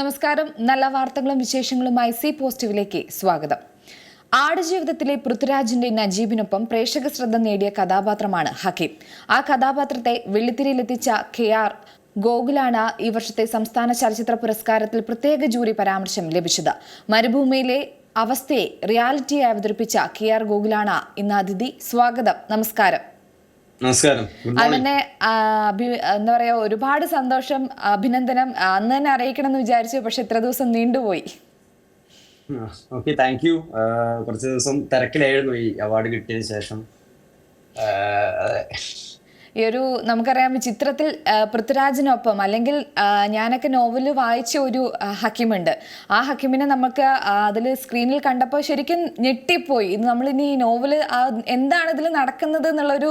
നമസ്കാരം. നല്ല വാർത്തകളും വിശേഷങ്ങളുമായി സി പോസിറ്റീവിലേക്ക് സ്വാഗതം. ആടുജീവിതത്തിലെ പൃഥ്വിരാജിന്റെ നജീബിനൊപ്പം പ്രേക്ഷക ശ്രദ്ധ നേടിയ കഥാപാത്രമാണ് ഹക്കീം. ആ കഥാപാത്രത്തെ വെള്ളിത്തിരയിലെത്തിച്ച കെ ആർ ഗോകുലാണ് ഈ വർഷത്തെ സംസ്ഥാന ചലച്ചിത്ര പുരസ്കാരത്തിൽ പ്രത്യേക ജൂറി പരാമർശം ലഭിച്ചത്. മരുഭൂമിയിലെ അവസ്ഥയെ റിയാലിറ്റിയായി അവതരിപ്പിച്ച കെ ആർ ഗോകുലാണ് ഇന്ന് അതിഥി. സ്വാഗതം. നമസ്കാരം. നമസ്കാരം. എന്താ പറയാ ഒരുപാട് സന്തോഷം അഭിനന്ദനം. അന്ന് തന്നെ അറിയിക്കണം എന്ന് വിചാരിച്ചു പക്ഷെ ഇത്ര ദിവസം നീണ്ടുപോയി. ഓക്കെ താങ്ക് യു കുറച്ച് ദിവസം തിരക്കിലായിരുന്നു ഈ അവാർഡ് കിട്ടിയതിന് ശേഷം. ഈ ഒരു നമുക്കറിയാം ചിത്രത്തിൽ പൃഥ്വിരാജിനൊപ്പം അല്ലെങ്കിൽ ഞാനൊക്കെ നോവൽ വായിച്ച ഒരു ഹക്കിമുണ്ട്. ആ ഹക്കിമിനെ നമുക്ക് അതിൽ സ്ക്രീനിൽ കണ്ടപ്പോൾ ശരിക്കും ഞെട്ടിപ്പോയി. ഇത് നമ്മളിനി ഈ നോവൽ എന്താണ് ഇതിൽ നടക്കുന്നത് എന്നുള്ളൊരു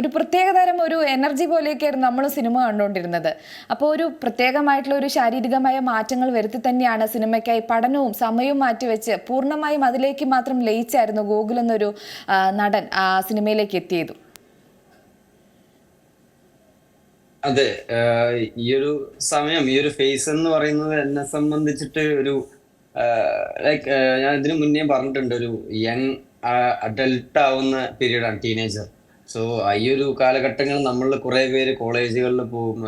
ഒരു പ്രത്യേകതരം ഒരു എനർജി പോലെയൊക്കെയായിരുന്നു നമ്മൾ സിനിമ കണ്ടുകൊണ്ടിരുന്നത്. അപ്പോൾ ഒരു പ്രത്യേകമായിട്ടുള്ള ഒരു ശാരീരികമായ മാറ്റങ്ങൾ വരുത്തി തന്നെയാണ് സിനിമയ്ക്കായി പഠനവും സമയവും മാറ്റിവെച്ച് പൂർണമായും അതിലേക്ക് മാത്രം ലയിച്ചായിരുന്നു ഗോകുൽ എന്നൊരു നടൻ സിനിമയിലേക്ക് എത്തിയത്. അതെ ഈ ഒരു സമയം ഈ ഒരു ഫേസ് എന്ന് പറയുന്നത് എന്നെ സംബന്ധിച്ചിട്ട് ഒരു ലൈക്ക് ഞാൻ ഇതിനു മുന്നേ പറഞ്ഞിട്ടുണ്ട് ഒരു യങ് അഡൽട്ട് ആവുന്ന പീരീഡാണ് ടീനേജർ സോ ഈ ഒരു കാലഘട്ടങ്ങൾ നമ്മൾ കുറെ പേര് കോളേജുകളിൽ പോകും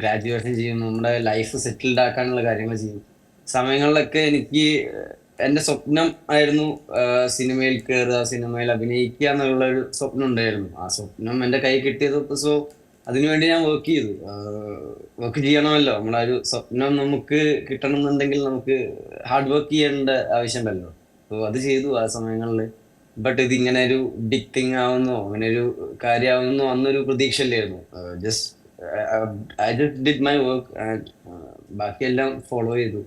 ഗ്രാജുവേഷൻ ചെയ്യും നമ്മുടെ ലൈഫ് സെറ്റിൽഡ് ആക്കാനുള്ള കാര്യങ്ങൾ ചെയ്യും. സമയങ്ങളിലൊക്കെ എനിക്ക് എന്റെ സ്വപ്നം ആയിരുന്നു സിനിമയിൽ കയറുക സിനിമയിൽ അഭിനയിക്കുക എന്നുള്ള ഒരു സ്വപ്നം ഉണ്ടായിരുന്നു. ആ സ്വപ്നം എന്റെ കൈ കിട്ടിയത് സോ അതിനുവേണ്ടി ഞാൻ വർക്ക് ചെയ്തു. വർക്ക് ചെയ്യണമല്ലോ. നമ്മുടെ ഒരു സ്വപ്നം നമുക്ക് കിട്ടണം എന്നുണ്ടെങ്കിൽ നമുക്ക് ഹാർഡ് വർക്ക് ചെയ്യേണ്ട ആവശ്യമുണ്ടല്ലോ. അപ്പോൾ അത് ചെയ്തു ആ സമയങ്ങളിൽ. ബട്ട് ഇത് ഇങ്ങനെ ഒരു ബിഗ് ആവുന്നോ അങ്ങനെ ഒരു കാര്യമാവുന്നോ അന്നൊരു പ്രതീക്ഷ അല്ലായിരുന്നു just I just did my work and ബാക്കിയെല്ലാം ഫോളോ ചെയ്തു.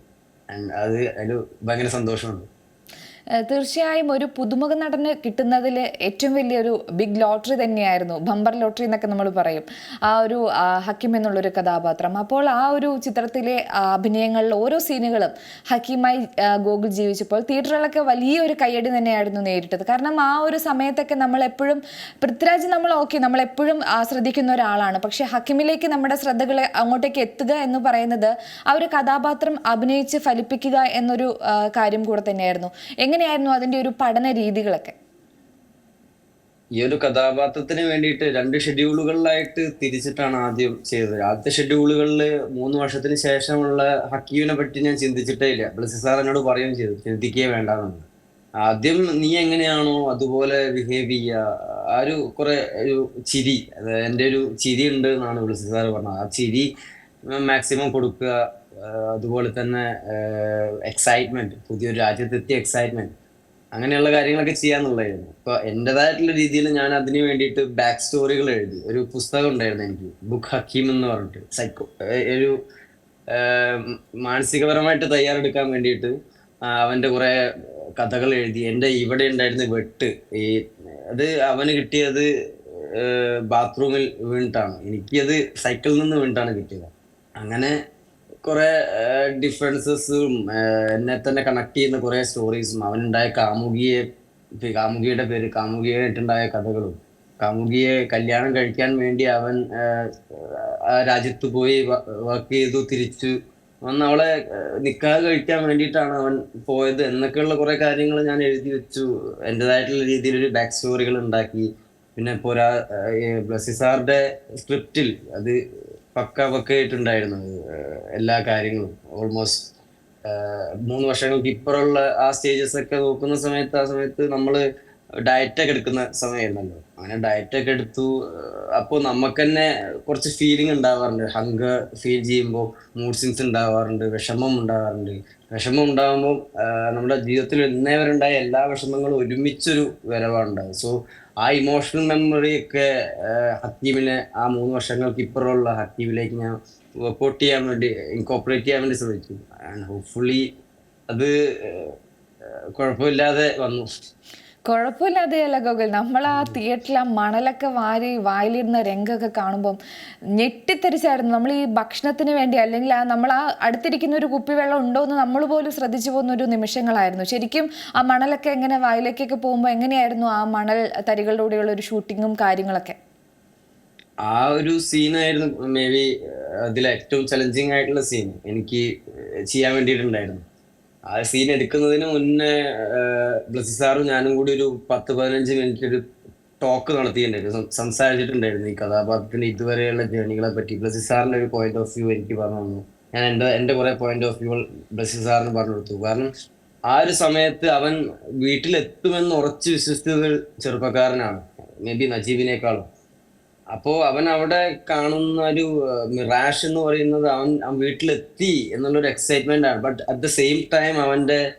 ആൻഡ് അത് അതിൽ ഭയങ്കര സന്തോഷമുണ്ട്. തീർച്ചയായും ഒരു പുതുമുഖ നടന് കിട്ടുന്നതിൽ ഏറ്റവും വലിയൊരു ബിഗ് ലോട്ടറി തന്നെയായിരുന്നു. ബമ്പർ ലോട്ടറി എന്നൊക്കെ നമ്മൾ പറയും. ആ ഒരു ഹക്കിം എന്നുള്ളൊരു കഥാപാത്രം. അപ്പോൾ ആ ഒരു ചിത്രത്തിലെ അഭിനയങ്ങളിൽ ഓരോ സീനുകളും ഹക്കീമായി ഗോകുൽ ജീവിച്ചപ്പോൾ തിയേറ്ററുകളൊക്കെ വലിയൊരു കയ്യടി തന്നെയായിരുന്നു നേരിട്ടത്. കാരണം ആ ഒരു സമയത്തൊക്കെ നമ്മൾ എപ്പോഴും പൃഥ്വിരാജ് നമ്മൾ ഓക്കെ നമ്മൾ എപ്പോഴും ശ്രദ്ധിക്കുന്ന ഒരാളാണ്. പക്ഷേ ഹക്കിമിലേക്ക് നമ്മുടെ ശ്രദ്ധകൾ അങ്ങോട്ടേക്ക് എത്തുക എന്ന് പറയുന്നത് ആ ഒരു കഥാപാത്രം അഭിനയിച്ച് ഫലിപ്പിക്കുക എന്നൊരു കാര്യം കൂടെ തന്നെയായിരുന്നു. എങ്ങനെയായിരുന്നു അതിന്റെ ഒരു പഠന രീതികളൊക്കെ? ഈ ഒരു കഥാപാത്രത്തിന് വേണ്ടിയിട്ട് രണ്ട് ഷെഡ്യൂളുകളിലായിട്ട് തിരിച്ചിട്ടാണ് ആദ്യം ചെയ്തത്. ആദ്യത്തെ ഷെഡ്യൂളുകളിൽ മൂന്ന് വർഷത്തിന് ശേഷമുള്ള ഹക്കീവിനെ പറ്റി ഞാൻ ചിന്തിച്ചിട്ടേ ഇല്ല. ബ്ലസി സാർ എന്നോട് പറയുകയും ചെയ്തു ചിന്തിക്കേ വേണ്ടാന്ന്. ആദ്യം നീ എങ്ങനെയാണോ അതുപോലെ ബിഹേവ് ചെയ്യുക. ആ ഒരു കുറെ ഒരു ചിരി എന്റെ ഒരു ചിരി ഉണ്ട് എന്നാണ് ബ്ലസി സാർ പറഞ്ഞത്. ആ ചിരി മാക്സിമം കൊടുക്കുക. അതുപോലെ തന്നെ എക്സൈറ്റ്മെന്റ് പുതിയൊരു രാജ്യത്തെത്തിയ എക്സൈറ്റ്മെന്റ് അങ്ങനെയുള്ള കാര്യങ്ങളൊക്കെ ചെയ്യാന്നുള്ളതായിരുന്നു. അപ്പൊ എന്റേതായിട്ടുള്ള രീതിയിൽ ഞാൻ അതിന് വേണ്ടിയിട്ട് ബാക്ക് സ്റ്റോറികൾ എഴുതി. ഒരു പുസ്തകം ഉണ്ടായിരുന്നു എനിക്ക്. ബുക്ക് ഹക്കീം എന്ന് പറഞ്ഞിട്ട്. സൈക്കോ ഒരു മാനസികപരമായിട്ട് തയ്യാറെടുക്കാൻ വേണ്ടിയിട്ട് അവന്റെ കുറെ കഥകൾ എഴുതി. എന്റെ ഇവിടെ ഉണ്ടായിരുന്ന വെട്ട് ഈ അത് അവന് കിട്ടിയത് ബാത്റൂമിൽ വീണിട്ടാണ്. എനിക്കത് സൈക്കിളിൽ നിന്ന് വീണിട്ടാണ് കിട്ടിയത്. അങ്ങനെ കുറെ ഡിഫറൻസസും എന്നെ തന്നെ കണക്ട് ചെയ്യുന്ന കുറെ സ്റ്റോറീസും അവനുണ്ടായ കാമുകിയെ കാമുകിയുടെ പേര് കാമുകിയായിട്ടുണ്ടായ കഥകളും കാമുകിയെ കല്യാണം കഴിക്കാൻ വേണ്ടി അവൻ ആ രാജ്യത്ത് പോയി വർക്ക് ചെയ്തു തിരിച്ചു. വന്ന് അവളെ നിക്കാ കഴിക്കാൻ വേണ്ടിയിട്ടാണ് അവൻ പോയത് എന്നൊക്കെയുള്ള കുറെ കാര്യങ്ങൾ ഞാൻ എഴുതി വെച്ചു. എന്റെതായിട്ടുള്ള രീതിയിൽ ഒരു ബാക്ക് സ്റ്റോറികൾ ഉണ്ടാക്കി. പിന്നെ പോരാ ആഹ്, ബ്ലസി സാറിന്റെ സ്ക്രിപ്റ്റിൽ അത് പക്ക പക്കയായിട്ടുണ്ടായിരുന്നു എല്ലാ കാര്യങ്ങളും. ഓൾമോസ്റ്റ് മൂന്ന് വർഷങ്ങൾക്ക് ഇപ്പുറമുള്ള ആ സ്റ്റേജസ് ഒക്കെ നോക്കുന്ന സമയത്ത് ആ സമയത്ത് നമ്മൾ ഡയറ്റ് ഒക്കെ എടുക്കുന്ന സമയമായിരുന്നല്ലോ. അങ്ങനെ ഡയറ്റ് ഒക്കെ എടുത്തു. അപ്പോൾ നമുക്ക് തന്നെ കുറച്ച് ഫീലിംഗ് ഉണ്ടാവാറുണ്ട്. ഹങ്കർ ഫീൽ ചെയ്യുമ്പോൾ മൂഡ് സിങ്സ് ഉണ്ടാവാറുണ്ട്. വിഷമം ഉണ്ടാവാറുണ്ട്. വിഷമം ഉണ്ടാകുമ്പോൾ നമ്മുടെ ജീവിതത്തിൽ ഇന്നേ വരെ ഉണ്ടായ എല്ലാ വിഷമങ്ങളും ഒരുമിച്ചൊരു വരവാണ് സോ ആ ഇമോഷണൽ മെമ്മറി ഒക്കെ ഹക്കീമിനെ ആ മൂന്ന് വർഷങ്ങൾക്ക് ഇപ്പുറമുള്ള ഹക്കീമിലേക്ക് ഞാൻ വർക്കൗട്ട് ചെയ്യാൻ വേണ്ടി ഇൻകോപ്പറേറ്റ് ചെയ്യാൻ വേണ്ടി ശ്രമിച്ചു. ആൻഡ് ഹോപ്പ്ഫുള്ളി അത് കുഴപ്പമില്ലാതെ വന്നു. കുഴപ്പമില്ലാതെയല്ല ഗോകുൽ. നമ്മൾ ആ തിയേറ്ററിൽ ആ മണലൊക്കെ വാരി വായിലിരുന്ന രംഗമൊക്കെ കാണുമ്പം ഞെട്ടിത്തെറിച്ചായിരുന്നു. നമ്മൾ ഈ ഭക്ഷണത്തിന് വേണ്ടി അല്ലെങ്കിൽ ആ നമ്മൾ ആ അടുത്തിരിക്കുന്ന ഒരു കുപ്പി വെള്ളം ഉണ്ടോ എന്ന് നമ്മൾ പോലും ശ്രദ്ധിച്ചു പോകുന്ന ഒരു നിമിഷങ്ങളായിരുന്നു. ശരിക്കും ആ മണലൊക്കെ എങ്ങനെ വായിലേക്കൊക്കെ പോകുമ്പോൾ എങ്ങനെയായിരുന്നു ആ മണൽ തരികളിലൂടെയുള്ള ഒരു ഷൂട്ടിങ്ങും കാര്യങ്ങളൊക്കെ? ആ ഒരു സീനായിരുന്നു മേ ബി അതിൽ ഏറ്റവും ചലഞ്ചിങ് ആയിട്ടുള്ള സീൻ എനിക്ക് ചെയ്യാൻ വേണ്ടിയിട്ടുണ്ടായിരുന്നു. ആ സീൻ എടുക്കുന്നതിന് മുന്നേ ബ്ലസി സാറും ഞാനും കൂടി ഒരു പത്ത് പതിനഞ്ച് മിനിറ്റ് ഒരു ടോക്ക് നടത്തിയിട്ടുണ്ടായിരുന്നു. സംസാരിച്ചിട്ടുണ്ടായിരുന്നു ഈ കഥാപാത്രത്തിന്റെ ഇതുവരെയുള്ള ജേണികളെ പറ്റി. ബ്ലസി സാറിന്റെ ഒരു പോയിന്റ് ഓഫ് വ്യൂ എനിക്ക് പറഞ്ഞു തന്നു. ഞാൻ എന്റെ എന്റെ കുറെ പോയിന്റ് ഓഫ് വ്യൂ ബ്ലസി സാറിന് പറഞ്ഞു കൊടുത്തു. കാരണം ആ ഒരു സമയത്ത് അവൻ വീട്ടിലെത്തുമെന്ന് ഉറച്ചു വിശ്വസിച്ചത് ചെറുപ്പക്കാരനാണ്. മേ ബി നജീബിനേക്കാളും. അപ്പോ അവൻ അവിടെ കാണുന്ന ഒരു റാഷ് എന്ന് പറയുന്നത് അവൻ വീട്ടിലെത്തി എന്നുള്ളൊരു എക്സൈറ്റ്മെന്റ് ആണ്. But at the same time അവന്റെ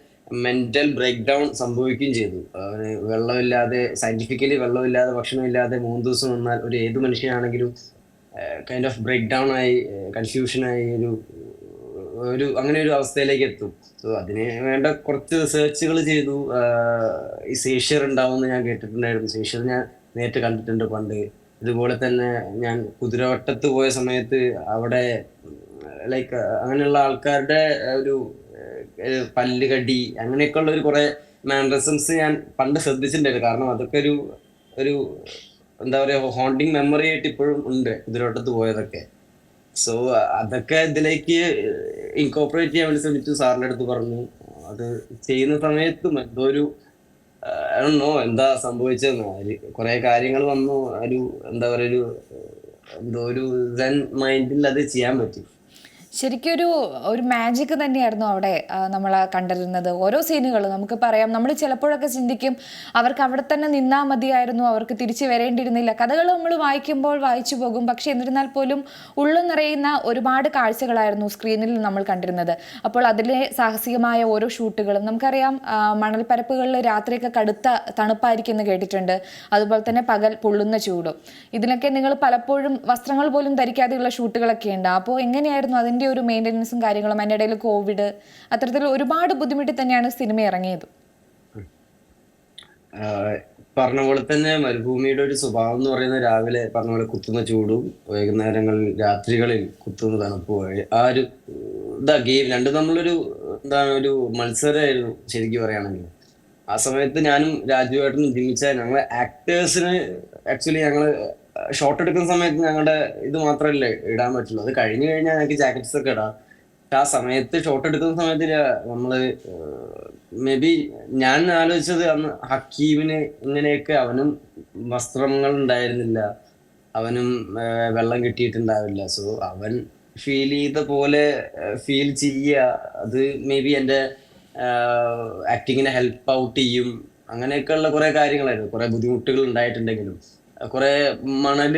മെന്റൽ ബ്രേക്ക് ഡൗൺ സംഭവിക്കുകയും ചെയ്തു. അവന് വെള്ളമില്ലാതെ സയന്റിഫിക്കലി വെള്ളമില്ലാതെ ഭക്ഷണമില്ലാതെ മൂന്ന് ദിവസം നിന്നാൽ ഒരു ഏത് മനുഷ്യനാണെങ്കിലും കൈൻഡ് ഓഫ് ബ്രേക്ക് ഡൗൺ ആയി കൺഫ്യൂഷനായി ഒരു ഒരു അങ്ങനെ ഒരു അവസ്ഥയിലേക്ക് എത്തും. സോ അതിന് വേണ്ട കുറച്ച് റിസർച്ചുകൾ ചെയ്തു. ഈ സേഷ്യർ ഉണ്ടാവുമെന്ന് ഞാൻ കേട്ടിട്ടുണ്ടായിരുന്നു. സേഷ്യർ ഞാൻ നേരിട്ട് കണ്ടിട്ടുണ്ട് പണ്ട്. ഇതുപോലെ തന്നെ ഞാൻ കുതിരവട്ടത്ത് പോയ സമയത്ത് അവിടെ ലൈക്ക് അങ്ങനെയുള്ള ആൾക്കാരുടെ ഒരു പല്ലുകടി അങ്ങനെയൊക്കെയുള്ള ഒരു കുറെ മാനറിസംസ് ഞാൻ പണ്ട് ശ്രദ്ധിച്ചിട്ടുണ്ടായിരുന്നു. കാരണം അതൊക്കെ ഒരു ഒരു എന്താ പറയാ ഹോണ്ടിങ് മെമ്മറി ആയിട്ട് ഇപ്പോഴും ഉണ്ട് കുതിരവട്ടത്ത് പോയതൊക്കെ. സോ അതൊക്കെ ഇതിലേക്ക് ഇൻകോപ്പറേറ്റ് ചെയ്യാൻ വേണ്ടി ശ്രമിച്ചു. സാറിന്റെ അടുത്ത് പറഞ്ഞു. അത് ചെയ്യുന്ന സമയത്തും എന്തോ ഒരു നോ എന്താ സംഭവിച്ചതെന്ന്. അതിൽ കുറെ കാര്യങ്ങൾ വന്നു. ഒരു എന്താ പറയാ ഒരു എന്തോ ഒരു സെൻ മൈൻഡിൽ അത് ചെയ്യാൻ പറ്റി. ശരിക്കും ഒരു ഒരു മാജിക് തന്നെയായിരുന്നു അവിടെ നമ്മൾ കണ്ടിരുന്നത് ഓരോ സീനുകളും നമുക്ക് പറയാം. നമ്മൾ ചിലപ്പോഴൊക്കെ ചിന്തിക്കും അവർക്ക് അവിടെ തന്നെ നിന്നാൽ മതിയായിരുന്നു അവർക്ക് തിരിച്ചു വരേണ്ടിയിരുന്നില്ല. കഥകൾ നമ്മൾ വായിക്കുമ്പോൾ വായിച്ചു പോകും. പക്ഷേ എന്നിരുന്നാൽ പോലും ഉള്ളു നിറയുന്ന ഒരുപാട് കാഴ്ചകളായിരുന്നു സ്ക്രീനിൽ നമ്മൾ കണ്ടിരുന്നത്. അപ്പോൾ അതിലെ സാഹസികമായ ഓരോ ഷൂട്ടുകളും നമുക്കറിയാം മണൽപ്പരപ്പുകളിൽ രാത്രിയൊക്കെ കടുത്ത തണുപ്പായിരിക്കും എന്ന് കേട്ടിട്ടുണ്ട്. അതുപോലെ തന്നെ പകൽ പൊള്ളുന്ന ചൂടും. ഇതിനൊക്കെ നിങ്ങൾ പലപ്പോഴും വസ്ത്രങ്ങൾ പോലും ധരിക്കാതെയുള്ള ഷൂട്ടുകളൊക്കെ ഉണ്ട്. അപ്പോൾ എങ്ങനെയായിരുന്നു അതിന്റെ ഒരു മെയിന്റനൻസും കാര്യങ്ങളും അതിന്റെ ഇടയിൽ കോവിഡ് അത്തരത്തിൽ ഒരുപാട് ബുദ്ധിമുട്ടി തന്നെയാണ് സിനിമ ഇറങ്ങിയത്. പറഞ്ഞ പോലെ തന്നെ മരുഭൂമിയുടെ ഒരു സ്വഭാവം എന്ന് പറയുന്നത് രാവിലെ പറഞ്ഞ പോലെ കുത്തുന്ന ചൂടും വൈകുന്നേരങ്ങളിൽ രാത്രികളിൽ കുത്തുന്ന തണുപ്പും ആ ഒരു ഇതാ ഗെയിം രണ്ടും നമ്മളൊരു എന്താണ് ഒരു മത്സരമായിരുന്നു ശരിക്കും പറയുകയാണെങ്കിൽ. ആ സമയത്ത് ഞാനും രാജുവേട്ടനും ജിമിച്ച ഞങ്ങളെ ആക്ടേഴ്സിന് ആക്ച്വലി ഞങ്ങൾ ഷോട്ട് എടുക്കുന്ന സമയത്ത് ഞങ്ങളുടെ ഇത് മാത്രമല്ലേ ഇടാൻ പറ്റുള്ളൂ. അത് കഴിഞ്ഞു കഴിഞ്ഞാൽ ഞങ്ങൾക്ക് ജാക്കറ്റ്സ് ഒക്കെ ഇടാം. ആ സമയത്ത് ഷോട്ട് എടുക്കുന്ന സമയത്ത് നമ്മൾ മേ ബി ഞാൻ ആലോചിച്ചത് അന്ന് ഹക്കീമിന് ഇങ്ങനെയൊക്കെ അവനും വസ്ത്രങ്ങൾ ഉണ്ടായിരുന്നില്ല. അവനും വെള്ളം കിട്ടിയിട്ടുണ്ടാവില്ല. സോ അവൻ ഫീൽ ചെയ്ത പോലെ ഫീൽ ചെയ്യുക അത് മേ ബി എന്റെ ആക്ടിങ്ങിനെ ഹെൽപ്പ് ഔട്ട് ചെയ്യും. അങ്ങനെയൊക്കെയുള്ള കുറെ കാര്യങ്ങളായിരുന്നു. കുറെ ബുദ്ധിമുട്ടുകൾ ഉണ്ടായിട്ടുണ്ടെങ്കിലും. കുറെ മണൽ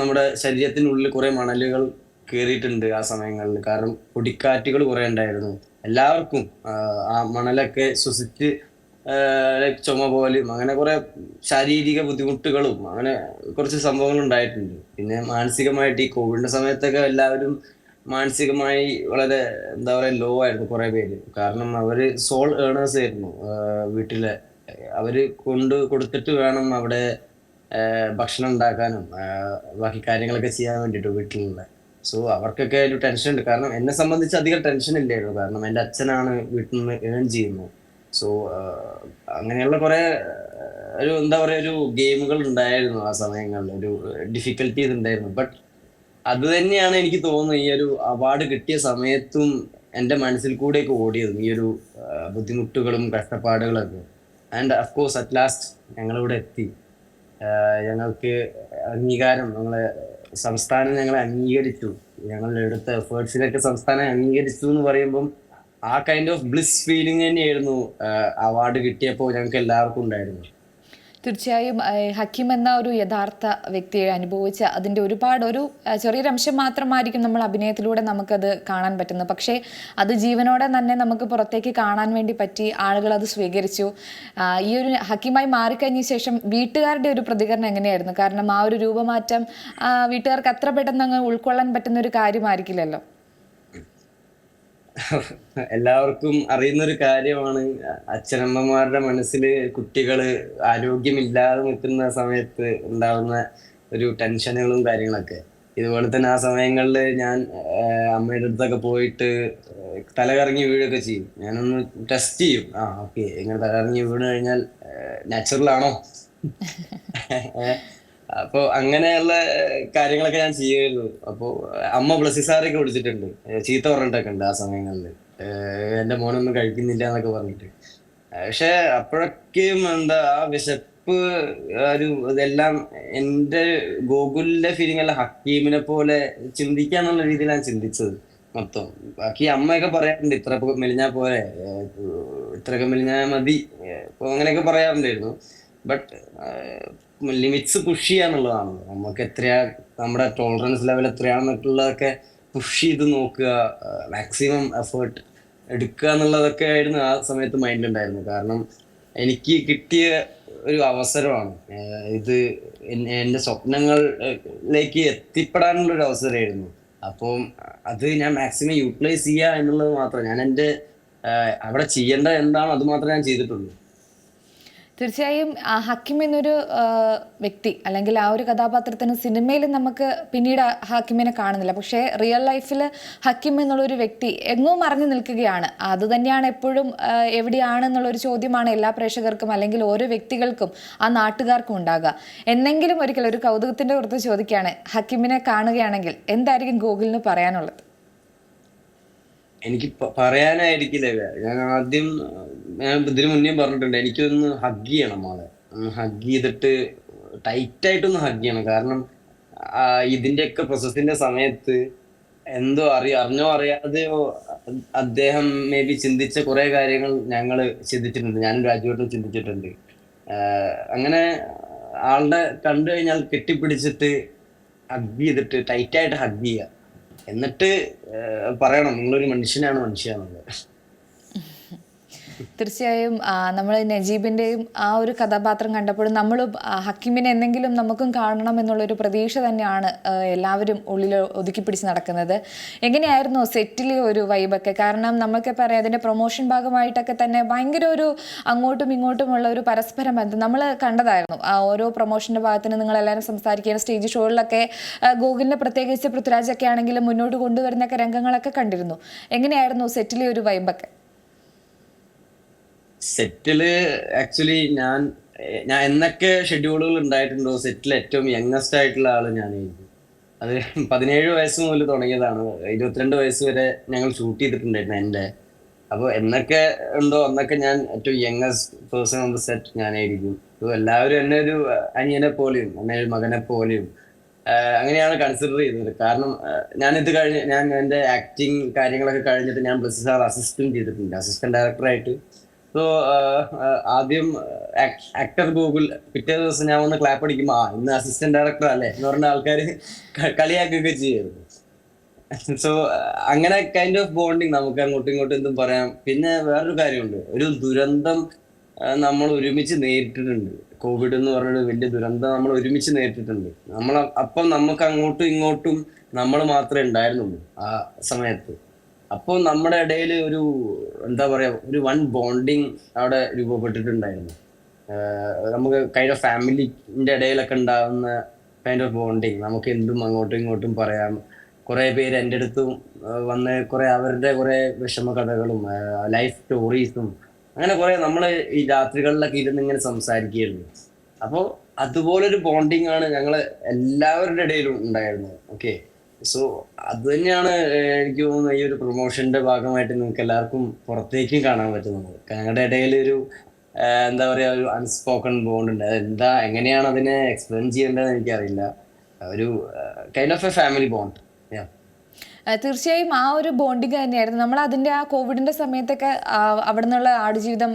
നമ്മുടെ ശരീരത്തിനുള്ളിൽ കുറെ മണലുകൾ കയറിയിട്ടുണ്ട് ആ സമയങ്ങളിൽ. കാരണം പൊടിക്കാറ്റുകൾ കുറെ ഉണ്ടായിരുന്നു. എല്ലാവർക്കും ആ മണലൊക്കെ ശ്വസിച്ച് ചുമ പോലും അങ്ങനെ കുറെ ശാരീരിക ബുദ്ധിമുട്ടുകളും അങ്ങനെ കുറച്ച് സംഭവങ്ങൾ ഉണ്ടായിട്ടുണ്ട്. പിന്നെ മാനസികമായിട്ട് ഈ കോവിഡിന്റെ സമയത്തൊക്കെ എല്ലാവരും മാനസികമായി വളരെ എന്താ പറയാ ലോ ആയിരുന്നു കുറെ പേര്. കാരണം അവർ സോൾ ഏണേഴ്സ് ആയിരുന്നു വീട്ടിലെ. അവർ കൊണ്ട് കൊടുത്തിട്ട് വേണം അവിടെ ഭക്ഷണം ഉണ്ടാക്കാനും ബാക്കി കാര്യങ്ങളൊക്കെ ചെയ്യാൻ വേണ്ടിയിട്ട് വീട്ടിലുള്ള. സോ അവർക്കൊക്കെ ഒരു ടെൻഷൻ ഉണ്ട്. കാരണം എന്നെ സംബന്ധിച്ച് അധികം ടെൻഷൻ ഇല്ലായിരുന്നു. കാരണം എന്റെ അച്ഛനാണ് വീട്ടിൽ നിന്ന് ഏൺ ചെയ്യുന്നത്. സോ അങ്ങനെയുള്ള കുറെ ഒരു എന്താ പറയുക ഒരു ഗെയിമുകൾ ഉണ്ടായിരുന്നു ആ സമയങ്ങളിൽ. ഒരു ഡിഫിക്കൽട്ടീസ് ഉണ്ടായിരുന്നു. ബട്ട് അത് തന്നെയാണ് എനിക്ക് തോന്നുന്നത് ഈ ഒരു അവാർഡ് കിട്ടിയ സമയത്തും എന്റെ മനസ്സിൽ കൂടെയൊക്കെ ഓടിയതും ഈ ഒരു ബുദ്ധിമുട്ടുകളും കഷ്ടപ്പാടുകളൊക്കെ. And of course at last ഞങ്ങളിവിടെ എത്തി. ഞങ്ങൾക്ക് അംഗീകാരം ഞങ്ങളെ സംസ്ഥാനം ഞങ്ങളെ അംഗീകരിച്ചു. ഞങ്ങൾ എടുത്ത എഫേർട്സിലൊക്കെ സംസ്ഥാനം അംഗീകരിച്ചു എന്ന് പറയുമ്പം ആ കൈൻഡ് ഓഫ് ബ്ലിസ് ഫീലിംഗ് തന്നെയായിരുന്നു അവാർഡ് കിട്ടിയപ്പോൾ ഞങ്ങൾക്ക് എല്ലാവർക്കും ഉണ്ടായിരുന്നു തീർച്ചയായും ഹക്കീം എന്ന ഒരു യഥാർത്ഥ വ്യക്തിയെ അനുഭവിച്ച അതിന്റെ ഒരുപാട് ഒരു ചെറിയൊരു അംശം മാത്രമായിരിക്കും നമ്മൾ അഭിനയത്തിലൂടെ നമുക്കത് കാണാൻ പറ്റുന്നത്. പക്ഷേ അത് ജീവനോടെ തന്നെ നമുക്ക് പുറത്തേക്ക് കാണാൻ വേണ്ടി പറ്റി ആളുകൾ അത് സ്വീകരിച്ചു. ഈ ഒരു ഹക്കീമായി മാറിക്കഴിഞ്ഞ ശേഷം വീട്ടുകാരുടെ ഒരു പ്രതികരണം എങ്ങനെയായിരുന്നു? കാരണം ആ ഒരു രൂപമാറ്റം വീട്ടുകാർക്ക് അത്ര പെട്ടെന്ന് അങ്ങ് ഉൾക്കൊള്ളാൻ പറ്റുന്ന ഒരു കാര്യമായിരിക്കില്ലല്ലോ. എല്ലാവർക്കും അറിയുന്ന ഒരു കാര്യമാണ്. അച്ഛനമ്മമാരുടെ മനസ്സിൽ കുട്ടികൾ ആരോഗ്യമില്ലാതെ നിൽക്കുന്ന സമയത്ത് ഉണ്ടാകുന്ന ഒരു ടെൻഷനുകളും കാര്യങ്ങളൊക്കെ. ഇതുപോലെ തന്നെ ആ സമയങ്ങളിൽ ഞാൻ അമ്മയുടെ അടുത്തൊക്കെ പോയിട്ട് തലകറങ്ങി വീഴൊക്കെ ചെയ്യും. ഞാനൊന്ന് ടെസ്റ്റ് ചെയ്യും. ആ ഓക്കെ. ഇങ്ങനെ തലകറങ്ങി വീണ് കഴിഞ്ഞാൽ നാച്ചുറൽ ആണോ? അപ്പൊ അങ്ങനെയുള്ള കാര്യങ്ങളൊക്കെ ഞാൻ ചെയ്യുമായിരുന്നു. അപ്പൊ അമ്മ ബ്ലസ്സി സാറൊക്കെ വിളിച്ചിട്ടുണ്ട്. ചീത്ത പറഞ്ഞിട്ടൊക്കെ ഉണ്ട് ആ സമയങ്ങളിൽ എന്റെ മോനൊന്നും കഴിക്കുന്നില്ല എന്നൊക്കെ പറഞ്ഞിട്ട്. പക്ഷെ അപ്പോഴൊക്കെയും എന്താ ആ വിശപ്പ് ഒരു ഇതെല്ലാം എന്റെ ഗോകുലിന്റെ ഫീലിംഗ് അല്ല ഹക്കീമിനെ പോലെ ചിന്തിക്കാന്നുള്ള രീതിയിലാണ് ചിന്തിച്ചത് മൊത്തം. ബാക്കി അമ്മയൊക്കെ പറയാറുണ്ട് ഇത്ര മെലിഞ്ഞാ പോലെ ഇത്രയൊക്കെ മെലിഞ്ഞാ മതി അപ്പൊ അങ്ങനെയൊക്കെ പറയാറുണ്ടായിരുന്നു. ബട്ട് ലിമിറ്റ്സ് പുഷ് ചെയ്യാന്നുള്ളതാണ്. നമുക്ക് എത്രയാ നമ്മുടെ ടോളറൻസ് ലെവൽ എത്രയാണെന്നൊക്കെയുള്ളതൊക്കെ പുഷ് ചെയ്ത് നോക്കുക മാക്സിമം എഫേർട്ട് എടുക്കുക എന്നുള്ളതൊക്കെ ആയിരുന്നു ആ സമയത്ത് മൈൻഡിലുണ്ടായിരുന്നു കാരണം എനിക്ക് കിട്ടിയ ഒരു അവസരമാണ്. ഇത് എന്റെ സ്വപ്നങ്ങളിലേക്ക് എത്തിപ്പെടാനുള്ള ഒരു അവസരമായിരുന്നു. അപ്പം അത് ഞാൻ മാക്സിമം യൂട്ടിലൈസ് ചെയ്യുക എന്നുള്ളത് മാത്രം. ഞാൻ എന്റെ അവിടെ ചെയ്യേണ്ട എന്താണോ അത് മാത്രമേ ഞാൻ ചെയ്തിട്ടുള്ളൂ. തീർച്ചയായും ഹക്കിം എന്നൊരു വ്യക്തി അല്ലെങ്കിൽ ആ ഒരു കഥാപാത്രത്തിന് സിനിമയിൽ നമുക്ക് പിന്നീട് ഹക്കിമിനെ കാണുന്നില്ല. പക്ഷേ റിയൽ ലൈഫിൽ ഹക്കിം എന്നുള്ളൊരു വ്യക്തി എങ്ങും മറഞ്ഞു നിൽക്കുകയാണ്. അത് തന്നെയാണ് എപ്പോഴും എവിടെയാണെന്നുള്ളൊരു ചോദ്യമാണ് എല്ലാ പ്രേക്ഷകർക്കും അല്ലെങ്കിൽ ഓരോ വ്യക്തികൾക്കും ആ നാട്ടുകാർക്കും ഉണ്ടാകുക. എന്നെങ്കിലും ഒരിക്കൽ ഒരു കൗതുകത്തിന്റെ പുറത്ത് ചോദിക്കുകയാണ് ഹക്കിമിനെ കാണുകയാണെങ്കിൽ എന്തായിരിക്കും ഗൂഗിളിന് പറയാനുള്ളത്? എനിക്ക് പറയാനായിരിക്കില്ല ഞാൻ ആദ്യം ഞാൻ ഇതിനു മുന്നേ പറഞ്ഞിട്ടുണ്ട് എനിക്കൊന്ന് ഹഗ് ചെയ്യണം ആളെ ഹഗ് ചെയ്തിട്ട് ടൈറ്റ് ആയിട്ടൊന്ന് ഹഗ് ചെയ്യണം. കാരണം ഇതിന്റെയൊക്കെ പ്രോസസ്സിന്റെ സമയത്ത് എന്തോ അറിയ അറിഞ്ഞോ അറിയാതെയോ അദ്ദേഹം മേ ബി ചിന്തിച്ച കുറെ കാര്യങ്ങൾ ഞങ്ങൾ ചിന്തിച്ചിട്ടുണ്ട്. ഞാനും രാജുവേട്ടും ചിന്തിച്ചിട്ടുണ്ട്. അങ്ങനെ ആളുടെ കണ്ടു കഴിഞ്ഞാൽ കെട്ടിപ്പിടിച്ചിട്ട് ഹഗ് ചെയ്തിട്ട് ടൈറ്റ് ആയിട്ട് ഹഗ് ചെയ്യുക. എന്നിട്ട് പറയണം നിങ്ങളൊരു മനുഷ്യനാണ് മനുഷ്യാന്നുള്ളത്. തീർച്ചയായും നമ്മൾ നജീബിന്റെയും ആ ഒരു കഥാപാത്രം കണ്ടപ്പോഴും നമ്മൾ ഹക്കിമിനെ എന്തെങ്കിലും നമുക്കും കാണണം എന്നുള്ളൊരു പ്രതീക്ഷ തന്നെയാണ് എല്ലാവരും ഉള്ളിൽ ഒതുക്കി പിടിച്ച് നടക്കുന്നത്. എങ്ങനെയായിരുന്നു സെറ്റിലെ ഒരു വൈബൊക്കെ കാരണം നമ്മൾക്കിപ്പോൾ പറയാം അതിന്റെ പ്രൊമോഷൻ ഭാഗമായിട്ടൊക്കെ തന്നെ ഭയങ്കര ഒരു അങ്ങോട്ടും ഇങ്ങോട്ടുമുള്ള ഒരു പരസ്പര ബന്ധം. നമ്മൾ കണ്ടതായിരുന്നു ആ ഓരോ പ്രൊമോഷന്റെ ഭാഗത്തിന് നിങ്ങളെല്ലാവരും സംസാരിക്കുകയാണ് സ്റ്റേജ് ഷോകളിലൊക്കെ ഗൂഗിളിനെ പ്രത്യേകിച്ച് പൃഥ്വിരാജൊക്കെ ആണെങ്കിലും മുന്നോട്ട് കൊണ്ടുവരുന്നൊക്കെ രംഗങ്ങളൊക്കെ കണ്ടിരുന്നു. എങ്ങനെയായിരുന്നു സെറ്റിലെ ഒരു വൈബൊക്കെ സെറ്റിൽ ആക്ച്വലി ഞാൻ ഞാൻ എന്നൊക്കെ ഷെഡ്യൂളുകൾ ഉണ്ടായിട്ടുണ്ടോ? സെറ്റിൽ ഏറ്റവും യങ്ങസ്റ്റ് ആയിട്ടുള്ള ആൾ ഞാനായിരുന്നു അത് പതിനേഴ് വയസ്സ് മുതൽ തുടങ്ങിയതാണ്. ഇരുപത്തിരണ്ട് വയസ്സ് വരെ ഞങ്ങൾ ഷൂട്ട് ചെയ്തിട്ടുണ്ടായിരുന്നു എന്റെ. അപ്പോൾ എന്നൊക്കെ ഉണ്ടോ? അന്നൊക്കെ ഞാൻ ഏറ്റവും youngest person on the set ഞാനായിരിക്കും അപ്പോൾ എല്ലാവരും എന്നെ ഒരു അനിയനെ പോലെയും എന്നെ ഒരു മകനെ പോലെയും അങ്ങനെയാണ് കൺസിഡർ ചെയ്യുന്നത്. കാരണം ഞാൻ ഞാനിത് കഴിഞ്ഞ് ഞാൻ എന്റെ ആക്ടിങ് കാര്യങ്ങളൊക്കെ കഴിഞ്ഞിട്ട് ഞാൻ ബ്ലസ് സാർ അസിസ്റ്റന്റ് ചെയ്തിട്ടുണ്ട്. അസിസ്റ്റന്റ് ഡയറക്ടറായിട്ട് സോ ആദ്യം ആക്ടർ ഗൂഗിൾ പിറ്റേ ദിവസം ഞാൻ വന്ന് ക്ലാപ്പ് അടിക്കുമ്പോൾ ആ ഇന്ന് അസിസ്റ്റന്റ് ഡയറക്ടർ അല്ലേ? എന്ന് പറഞ്ഞ ആൾക്കാർ കളിയാക്കുകയൊക്കെ ചെയ്യരുത്. സോ അങ്ങനെ കൈൻഡ് ഓഫ് ബോണ്ടിങ് നമുക്ക് അങ്ങോട്ടും ഇങ്ങോട്ടും എന്തും പറയാം. പിന്നെ വേറൊരു കാര്യമുണ്ട്. ഒരു ദുരന്തം നമ്മൾ ഒരുമിച്ച് നേരിട്ടിട്ടുണ്ട്. കോവിഡ് എന്ന് പറഞ്ഞൊരു വലിയ ദുരന്തം നമ്മൾ ഒരുമിച്ച് നേരിട്ടിട്ടുണ്ട്. നമ്മൾ അപ്പം നമുക്ക് അങ്ങോട്ടും ഇങ്ങോട്ടും നമ്മൾ മാത്രമേ ഉണ്ടായിരുന്നുള്ളൂ ആ സമയത്ത്. അപ്പോൾ നമ്മുടെ ഇടയിൽ ഒരു എന്താ പറയാ ഒരു വൺ ബോണ്ടിങ് അവിടെ രൂപപ്പെട്ടിട്ടുണ്ടായിരുന്നു. നമുക്ക് കൈൻഡ് ഓഫ് ഫാമിലിന്റെ ഇടയിലൊക്കെ ഉണ്ടാകുന്ന കൈൻഡ് ഓഫ് ബോണ്ടിങ് നമുക്ക് എന്തും അങ്ങോട്ടും ഇങ്ങോട്ടും പറയാം. കുറേ പേര് എന്റെ അടുത്തും വന്ന് കുറെ അവരുടെ കുറേ വിഷമ കഥകളും ലൈഫ് സ്റ്റോറീസും അങ്ങനെ കുറേ നമ്മൾ ഈ രാത്രികളിലൊക്കെ ഇരുന്ന് ഇങ്ങനെ സംസാരിക്കുകയായിരുന്നു. അപ്പോൾ അതുപോലൊരു ബോണ്ടിങ് ആണ് ഞങ്ങൾ എല്ലാവരുടെ ഇടയിലും ഉണ്ടായിരുന്നത്. ഓക്കെ സോ അത് തന്നെയാണ് എനിക്ക് തോന്നുന്നത് ഈ ഒരു പ്രൊമോഷന്റെ ഭാഗമായിട്ട് നിങ്ങൾക്ക് എല്ലാവർക്കും പുറത്തേക്കും കാണാൻ പറ്റുന്നത്. ഞങ്ങളുടെ ഇടയിൽ ഒരു എന്താ പറയാ ഒരു അൺസ്പോക്കൺ ബോണ്ട് ഉണ്ട്. എന്താ എങ്ങനെയാണ് അതിനെ എക്സ്പ്ലെയിൻ ചെയ്യേണ്ടതെന്ന് എനിക്കറിയില്ല. ഒരു kind of a family bond തീർച്ചയായും ആ ഒരു ബോണ്ടിങ് തന്നെയായിരുന്നു. നമ്മൾ അതിന്റെ ആ കോവിഡിന്റെ സമയത്തൊക്കെ അവിടെ നിന്നുള്ള ആടുജീവിതം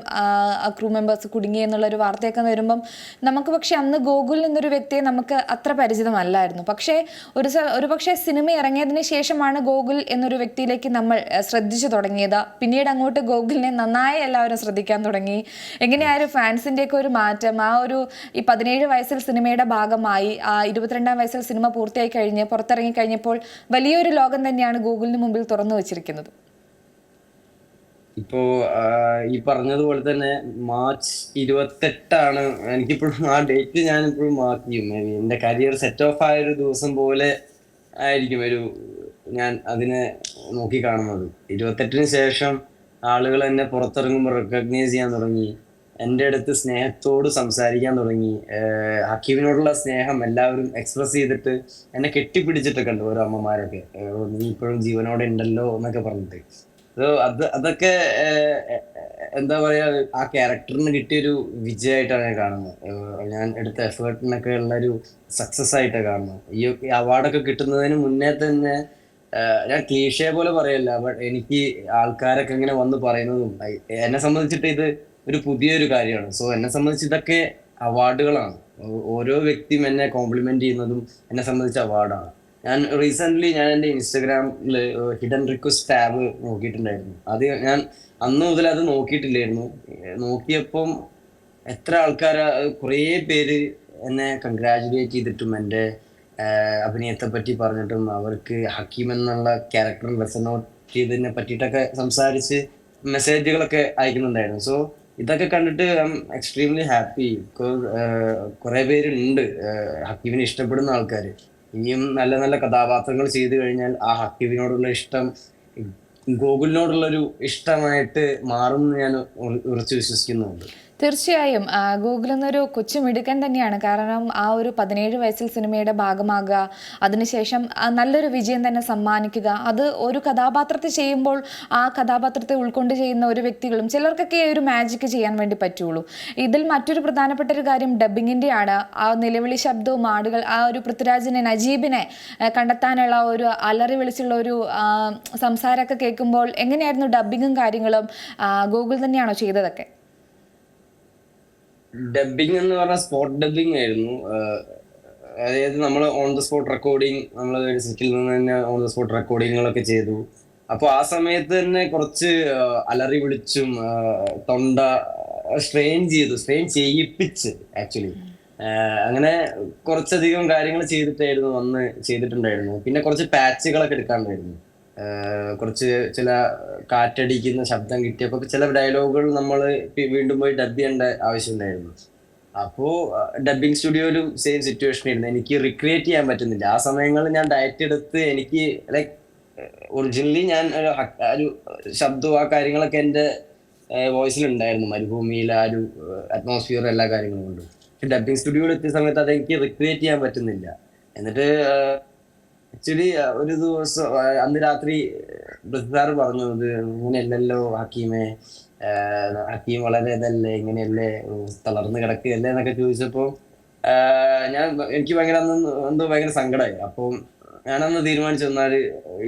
ക്രൂ മെമ്പേഴ്സ് കുടുങ്ങി എന്നുള്ള ഒരു വാർത്തയൊക്കെ വരുമ്പം നമുക്ക് പക്ഷേ അന്ന് ഗോകുൽ എന്നൊരു വ്യക്തിയെ നമുക്ക് അത്ര പരിചിതമല്ലായിരുന്നു. പക്ഷേ ഒരു ഒരു പക്ഷേ സിനിമ ഇറങ്ങിയതിന് ശേഷമാണ് ഗോകുൽ എന്നൊരു വ്യക്തിയിലേക്ക് നമ്മൾ ശ്രദ്ധിച്ചു തുടങ്ങിയത്. പിന്നീട് അങ്ങോട്ട് ഗോകുലിനെ നന്നായി എല്ലാവരും ശ്രദ്ധിക്കാൻ തുടങ്ങി. എങ്ങനെയായാലും ഫാൻസിന്റെയൊക്കെ ഒരു മാറ്റം ആ ഒരു ഈ പതിനേഴ് വയസ്സിൽ സിനിമയുടെ ഭാഗമായി ആ ഇരുപത്തിരണ്ടാം വയസ്സിൽ സിനിമ പൂർത്തിയായി കഴിഞ്ഞ് പുറത്തിറങ്ങി കഴിഞ്ഞപ്പോൾ വലിയൊരു ലോകം തന്നെയാണ് ഗൂഗിളിന് മുമ്പിൽ തുറന്നു വച്ചിരിക്കുന്നത്. ഇപ്പോ ഈ പറഞ്ഞതുപോലെ തന്നെ മാർച്ച് ഇരുപത്തെട്ടാണ് എനിക്കിപ്പോഴും ആ ഡേറ്റ് ഞാൻ ഇപ്പോഴും മാർക്ക് ചെയ്യും. എന്റെ കരിയർ സെറ്റ് ഓഫ് ആയ ഒരു ദിവസം പോലെ ആയിരിക്കും ഒരു ഞാൻ അതിനെ നോക്കി കാണുന്നത്. ഇരുപത്തെട്ടിന് ശേഷം ആളുകൾ എന്നെ പുറത്തിറങ്ങുമ്പോൾ റെക്കഗ്നൈസ് ചെയ്യാൻ തുടങ്ങി. എന്റെ അടുത്ത് സ്നേഹത്തോട് സംസാരിക്കാൻ തുടങ്ങി. ഹക്കീമിനോടുള്ള സ്നേഹം എല്ലാവരും എക്സ്പ്രസ് ചെയ്തിട്ട് എന്നെ കെട്ടിപ്പിടിച്ചിട്ടൊക്കെ ഉണ്ട് ഓരോ അമ്മമാരൊക്കെ. നീ ഇപ്പോഴും ജീവനോടെ ഉണ്ടല്ലോ എന്നൊക്കെ പറഞ്ഞിട്ട്. അത് അതൊക്കെ എന്താ പറയാ ആ ക്യാരക്ടറിന് കിട്ടിയൊരു വിജയമായിട്ടാണ് ഞാൻ കാണുന്നത്. ഞാൻ എടുത്ത എഫേർട്ടിനൊക്കെ ഉള്ള ഒരു സക്സസ് ആയിട്ടാണ് കാണുന്നത്. ഈ അവാർഡൊക്കെ കിട്ടുന്നതിന് മുന്നേ തന്നെ ഞാൻ ക്ലീഷേ പോലെ പറയല്ല ബട്ട് എനിക്ക് ആൾക്കാരൊക്കെ ഇങ്ങനെ വന്ന് പറയുന്നതും എന്നെ സംബന്ധിച്ചിട്ട് ഇത് ഒരു പുതിയൊരു കാര്യമാണ്. സോ എന്നെ സംബന്ധിച്ച് ഇതൊക്കെ അവാർഡുകളാണ്. ഓരോ വ്യക്തിയും എന്നെ കോംപ്ലിമെന്റ് ചെയ്യുന്നതും എന്നെ സംബന്ധിച്ച അവാർഡാണ്. ഞാൻ റീസെന്റ് ഞാൻ എന്റെ ഇൻസ്റ്റഗ്രാമിൽ ഹിഡൻ റിക്വസ്റ്റ് ടാബ് നോക്കിയിട്ടുണ്ടായിരുന്നു. അത് ഞാൻ അന്ന് മുതൽ അത് നോക്കിയിട്ടില്ലായിരുന്നു. നോക്കിയപ്പം എത്ര ആൾക്കാർ കുറേ പേര് എന്നെ കൺഗ്രാജുലേറ്റ് ചെയ്തിട്ടും എന്റെ അഭിനയത്തെ പറ്റി പറഞ്ഞിട്ടും അവർക്ക് ഹക്കീം എന്നുള്ള ക്യാരക്ടർ റെസനോട്ട് ചെയ്തതിനെ പറ്റിയിട്ടൊക്കെ സംസാരിച്ച് മെസ്സേജുകളൊക്കെ അയക്കുന്നുണ്ടായിരുന്നു. സോ ഇതൊക്കെ കണ്ടിട്ട് ഐ എം എക്സ്ട്രീംലി ഹാപ്പി. കുറെ പേരുണ്ട്. ഹക്കീമിനെ ഇഷ്ടപ്പെടുന്ന ആൾക്കാർ ഇനിയും നല്ല നല്ല കഥാപാത്രങ്ങൾ ചെയ്തു കഴിഞ്ഞാൽ ആ ഹക്കീമിനോടുള്ള ഇഷ്ടം ഗോകുലിനോടുള്ളൊരു ഇഷ്ടമായിട്ട് മാറും ഞാൻ ഉറച്ചു വിശ്വസിക്കുന്നുണ്ട്. തീർച്ചയായും ഗൂഗിൾ എന്നൊരു കൊച്ചു മിടുക്കൻ തന്നെയാണ്. കാരണം ആ ഒരു പതിനേഴ് വയസ്സിൽ സിനിമയുടെ ഭാഗമാകുക അതിനുശേഷം നല്ലൊരു വിജയം തന്നെ സമ്മാനിക്കുക അത് ഒരു കഥാപാത്രത്തെ ചെയ്യുമ്പോൾ ആ കഥാപാത്രത്തെ ഉൾക്കൊണ്ട് ചെയ്യുന്ന ഒരു വ്യക്തികളും ചിലർക്കൊക്കെ ഒരു മാജിക് ചെയ്യാൻ വേണ്ടി പറ്റുള്ളൂ. ഇതിൽ മറ്റൊരു പ്രധാനപ്പെട്ട ഒരു കാര്യം ഡബിങ്ങിന്റെയാണ് ആ നിലവിളി ശബ്ദവും ആടുകൾ ആ ഒരു പൃഥ്വിരാജിനെ നജീബിനെ കണ്ടെത്താനുള്ള ഒരു അലറി വിളിച്ചുള്ള ഒരു സംസാരമൊക്കെ കേൾക്കുമ്പോൾ എങ്ങനെയായിരുന്നു ഡബിങ്ങും കാര്യങ്ങളും ഗൂഗിൾ തന്നെയാണോ ചെയ്തതൊക്കെ? ഡബിങ് എന്ന് പറഞ്ഞ സ്പോട്ട് ഡബിങ് ആയിരുന്നു. അതായത് നമ്മൾ ഓൺ ദ സ്പോട്ട് റെക്കോർഡിങ് നമ്മൾ ഒരു സെറ്റിൽ നിന്ന് തന്നെ ഓൺ ദ സ്പോട്ട് റെക്കോർഡിങ്ങുകളൊക്കെ ചെയ്തു. അപ്പോൾ ആ സമയത്ത് തന്നെ കുറച്ച് അലറി വിളിച്ചും തൊണ്ട സ്ട്രെയിൻ ചെയ്തു. സ്ട്രെയിൻ ചെയ്യിപ്പിച്ച് ആക്ച്വലി അങ്ങനെ കുറച്ചധികം കാര്യങ്ങൾ ചെയ്തിട്ടായിരുന്നു വന്ന് ചെയ്തിട്ടുണ്ടായിരുന്നു. പിന്നെ കുറച്ച് പാച്ചുകളൊക്കെ എടുക്കാണ്ടായിരുന്നു. കുറച്ച് ചില കാറ്റടിക്കുന്ന ശബ്ദം കിട്ടിയപ്പോൾ ചില ഡയലോഗുകൾ നമ്മൾ വീണ്ടും പോയി ഡബ് ചെയ്യേണ്ട ആവശ്യമുണ്ടായിരുന്നു. അപ്പോൾ ഡബിങ് സ്റ്റുഡിയോയിലും സെയിം സിറ്റുവേഷൻ ആയിരുന്നു. എനിക്ക് റിക്രിയേറ്റ് ചെയ്യാൻ പറ്റുന്നില്ല. ആ സമയങ്ങളിൽ ഞാൻ ഡയറ്റ് എടുത്ത് എനിക്ക് ലൈക്ക് ഒറിജിനലി ഞാൻ ഒരു ശബ്ദവും ആ കാര്യങ്ങളൊക്കെ എന്റെ വോയിസിലുണ്ടായിരുന്നു മരുഭൂമിയിലെ ആ ഒരു അറ്റ്മോസ്ഫിയർ എല്ലാ കാര്യങ്ങളും കൊണ്ട്. പക്ഷെ ഡബിങ് സ്റ്റുഡിയോയിൽ എത്തിയ സമയത്ത് അത് എനിക്ക് റിക്രിയേറ്റ് ചെയ്യാൻ പറ്റുന്നില്ല. എന്നിട്ട് ആക്ച്വലി ഒരു ദിവസം അന്ന് രാത്രി സാർ പറഞ്ഞു ഇങ്ങനെയല്ലല്ലോ ഹക്കീമെ ഹക്കീം വളരെ ഇതല്ലേ ഇങ്ങനെയല്ലേ തളർന്ന് കിടക്കുകയല്ലേ എന്നൊക്കെ ചോദിച്ചപ്പോൾ ഞാൻ എനിക്ക് ഭയങ്കര അന്ന് എന്തോ ഭയങ്കര സങ്കടമായി. അപ്പം ഞാനന്ന് തീരുമാനിച്ചു തന്നാൽ